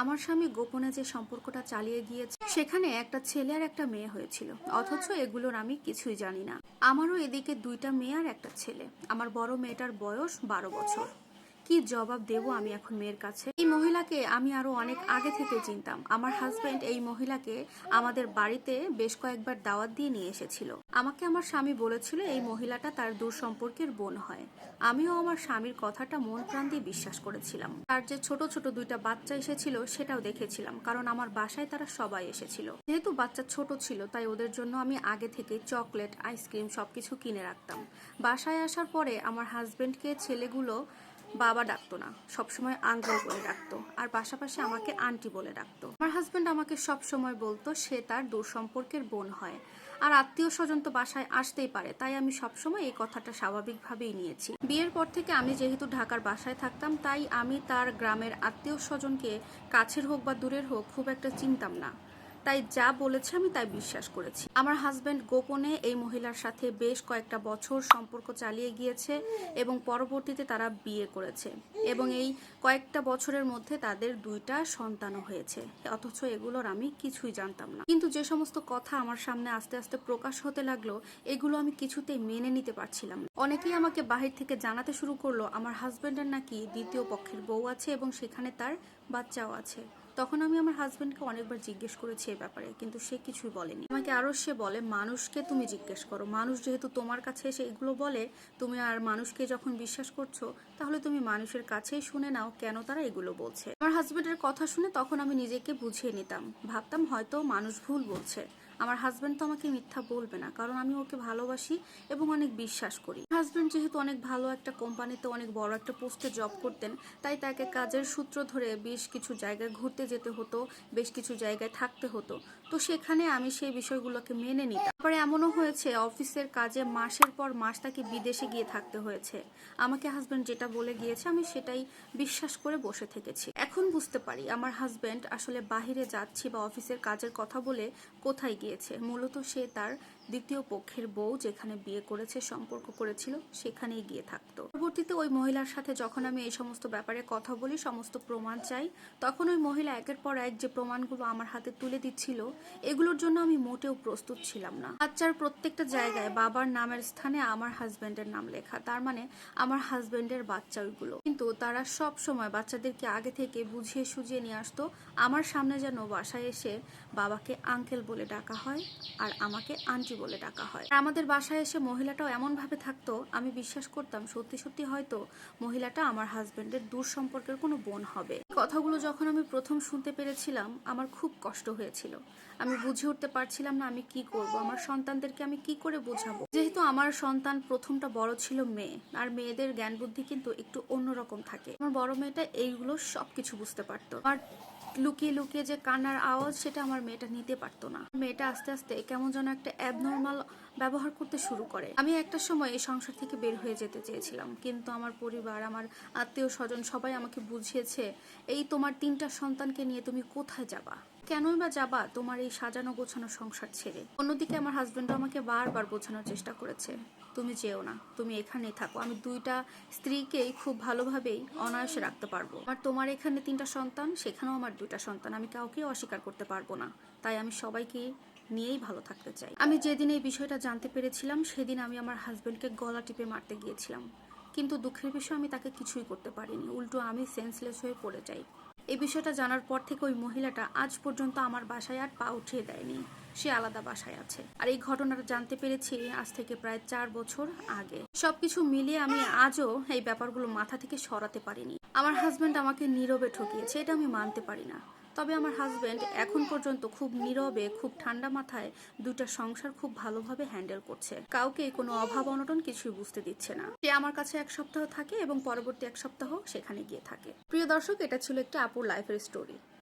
আমার স্বামী গোপনে যে সম্পর্কটা চালিয়ে গিয়েছে, সেখানে একটা ছেলে আর একটা মেয়ে হয়েছিল। অথচ এগুলোর আমি কিছুই জানি না। আমারও এদিকে দুইটা মেয়ে আর একটা ছেলে। আমার বড় মেয়েটার বয়স বারো বছর। কি জবাব দেব আমি এখন মেয়ের কাছে? মহিলাকে আমি আরও অনেক আগে থেকে চিনতাম। আমার হাজবেন্ড এই মহিলাকে আমাদের বাড়িতে বেশ কয়েকবার দাওয়াত দিয়ে নিয়ে এসেছিল। আমাকে আমার স্বামী বলেছিল এই মহিলাটা তার দূর সম্পর্কের বোন হয়। আমিও আমার স্বামীর কথাটা মন প্রাণ দিয়ে বিশ্বাস করেছিলাম। তার যে ছোট ছোট দুইটা বাচ্চা এসেছিল, সেটাও দেখেছিলাম, কারণ আমার বাসায় তারা সবাই এসেছিল। যেহেতু বাচ্চা ছোট ছিল, তাই ওদের জন্য আমি আগে থেকে চকলেট আইসক্রিম সবকিছু কিনে রাখতাম। বাসায় আসার পরে আমার হাজবেন্ডকে ছেলেগুলো বাবা ডাকতো না, সবসময় আঙ্কেল বলে ডাকতো আর পাশাপাশি আমাকে আন্টি বলে ডাকতো। আমার হাজব্যান্ড আমাকে সব সময় বলতো, সে তার দূর সম্পর্কের বোন হয় আর আত্মীয় স্বজন তো বাসায় আসতেই পারে, তাই আমি সবসময় এই কথাটা স্বাভাবিকভাবেই নিয়েছি। বিয়ের পর থেকে আমি যেহেতু ঢাকার বাসায় থাকতাম, তাই আমি তার গ্রামের আত্মীয় স্বজনকে কাছের হোক বা দূরের হোক খুব একটা চিনতাম না। তাই যা বলেছে আমি তাই বিশ্বাস করেছি। আমার হাজবেন্ড গোপনে এই মহিলার সাথে বেশ কয়েকটা বছর সম্পর্ক চালিয়ে গিয়েছে এবং পরবর্তীতে তারা বিয়ে করেছে এবং এই কয়েকটা বছরের মধ্যে তাদের দুইটা সন্তানও হয়েছে। অথচ এগুলোর আমি কিছুই জানতাম না। কিন্তু যে সমস্ত কথা আমার সামনে আস্তে আস্তে প্রকাশ হতে লাগল, এগুলো আমি কিছুতেই মেনে নিতে পারছিলাম না। অনেকেই আমাকে বাহির থেকে জানাতে শুরু করল, আমার হাজবেন্ডের নাকি দ্বিতীয় পক্ষের বউ আছে এবং সেখানে তার বাচ্চাও আছে। তখন আমি আমার হাজবেন্ডকে অনেকবার জিজ্ঞেস করেছি এই ব্যাপারে, কিন্তু সে কিছুই বলেনি। আমাকে আরও সে বলে, মানুষকে তুমি জিজ্ঞেস করো। মানুষ যেহেতু তোমার কাছে এসে এগুলো বলে, তুমি আর মানুষকে যখন বিশ্বাস করছ, তাহলে তুমি মানুষের কাছেই শুনে নাও কেন তারা এগুলো বলছে। আমার হাজবেন্ডের কথা শুনে তখন আমি নিজেকে বুঝিয়ে নিতাম। ভাবতাম হয়তো মানুষ ভুল বলছে। আমার হাজবেন্ড তো আমাকে মিথ্যা বলবে না, কারণ আমি ওকে ভালোবাসি এবং অনেক বিশ্বাস করি। হাজবেন্ড যেহেতু অনেক ভালো একটা কোম্পানিতে অনেক বড় একটা পোস্টে জব করতেন, তাই তাকে কাজের সূত্র ধরে বেশ কিছু জায়গায় ঘুরতে যেতে হতো, বেশ কিছু জায়গায় থাকতে হতো। তো সেখানে আমি সেই বিষয়গুলোকে মেনে নিতাম। তারপরে এমনও হয়েছে, অফিসের কাজে মাসের পর মাস তাকে বিদেশে গিয়ে থাকতে হয়েছে। আমাকে হাজবেন্ড যেটা বলে গিয়েছে, আমি সেটাই বিশ্বাস করে বসে থেকেছি। এখন বুঝতে পারি আমার হাজবেন্ড আসলে বাহিরে যাচ্ছি বা অফিসের কাজের কথা বলে কোথায় গিয়েছে। মূলত সে তার দ্বিতীয় পক্ষের বউ যেখানে বিয়ে করেছে, সম্পর্ক করেছিল, সেখানেই গিয়ে থাকতো। পরবর্তীতে ওই মহিলার সাথে যখন আমি এই সমস্ত ব্যাপারে কথা বলি, সমস্ত প্রমাণ চাই, তখন ওই মহিলা একের পর এক যে প্রমাণগুলো আমার হাতে তুলে দিচ্ছিল, এগুলোর জন্য আমি মোটেও প্রস্তুত ছিলাম না। বাচ্চার প্রত্যেকটা জায়গায় বাবার নামের স্থানে আমার হাজবেন্ডের নাম লেখা, তার মানে আমার হাজবেন্ডের বাচ্চা ওইগুলো। কিন্তু তারা সব সময় বাচ্চাদেরকে আগে থেকে বুঝিয়ে সুঝিয়ে নিয়ে আসতো, আমার সামনে যেন বাসায় এসে বাবাকে আঙ্কেল বলে ডাকা হয় আর আমাকে আন্টি বলে ডাকা হয়। আমাদের বাসায় এসে মহিলাটাও এমন ভাবে থাকতো, আমি বিশ্বাস করতাম সত্যি সত্যি হয়তো মহিলাটা আমার হাজবেন্ডের দূর সম্পর্কের কোনো বোন হবে। কথাগুলো যখন আমি প্রথম শুনতে পেরেছিলাম, আমার খুব কষ্ট হয়েছিল। আমি বুঝে উঠতে পারছিলাম না আমি কি করব, আমার সন্তানদেরকে আমি কি করে বোঝাবো? যেহেতু আমার সন্তান প্রথমটা বড় ছিল মেয়ে, আর মেয়েদের জ্ঞান বুদ্ধি কিন্তু একটু অন্যরকম থাকে। আমার বড় মেয়েটা এইগুলো সবকিছু বুঝতে পারতো। আর লুকিয়ে লুকিয়ে যে কান্নার আওয়াজ, সেটা আমার মেয়েটা নিতে পারতো না। মেয়েটা আস্তে আস্তে কেমন যেন একটা অ্যাবনর্মাল ব্যবহার করতে শুরু করে। আমি একটা সময় এই সংসার থেকে বের হয়ে যেতে চেয়েছিলাম, কিন্তু আমার পরিবার, আমার আত্মীয় স্বজন সবাই আমাকে বুঝিয়েছে, এই তোমার তিনটা সন্তানকে নিয়ে তুমি কোথায় যাবা? কেনই বা যাবা তোমার এই সাজানো গোছানো সংসার ছেড়ে? অন্যদিকে আমার হাজবেন্ডও আমাকে বারবার বোঝানোর চেষ্টা করেছে। তুমি যেও না, তুমি এখানেই থাকো। আমি দুইটা স্ত্রীকেই খুব ভালোভাবেই অনায়াসে রাখতে পারব। আর তোমার এখানে তিনটা সন্তান, সেখানেও আমার দুইটা সন্তান। আমি কাউকেই অস্বীকার করতে পারব না। তাই আমি সবাইকে নিয়েই ভালো থাকতে চাই। আমি যেদিন এই বিষয়টা জানতে পেরেছিলাম, সেদিন আমি আমার হাজবেন্ডকে গলা টিপে মারতে গিয়েছিলাম। কিন্তু দুঃখের বিষয় আমি তাকে কিছুই করতে পারিনি। উল্টো আমি সেন্সলেস হয়ে পড়ে যাই। এই বিষয়টা জানার পর থেকে ওই মহিলাটা আজ পর্যন্ত আমার বাসায় আর পা উঠিয়ে দেয়নি। সে আলাদা বাসায় আছে। আর এই ঘটনাটা জানতে পেরেছি আজ থেকে প্রায় চার বছর আগে। সবকিছু মিলিয়ে আমি আজও এই ব্যাপারগুলো মাথা থেকে সরাতে পারিনি। আমার হাজব্যান্ড আমাকে নীরবে ঠকিয়েছে, এটা আমি মানতে পারি না। তবে আমার হাজব্যান্ড এখন পর্যন্ত খুব নীরবে, খুব ঠান্ডা মাথায় দুইটা সংসার খুব ভালোভাবে হ্যান্ডেল করছে। কাউকে কোনো অভাব, অনটন কিছুই বুঝতে দিচ্ছে না। সে আমার কাছে এক সপ্তাহ থাকে এবং পরবর্তী এক সপ্তাহ সেখানে গিয়ে থাকে। প্রিয় দর্শক, এটা ছিল একটি আপুর লাইফের স্টোরি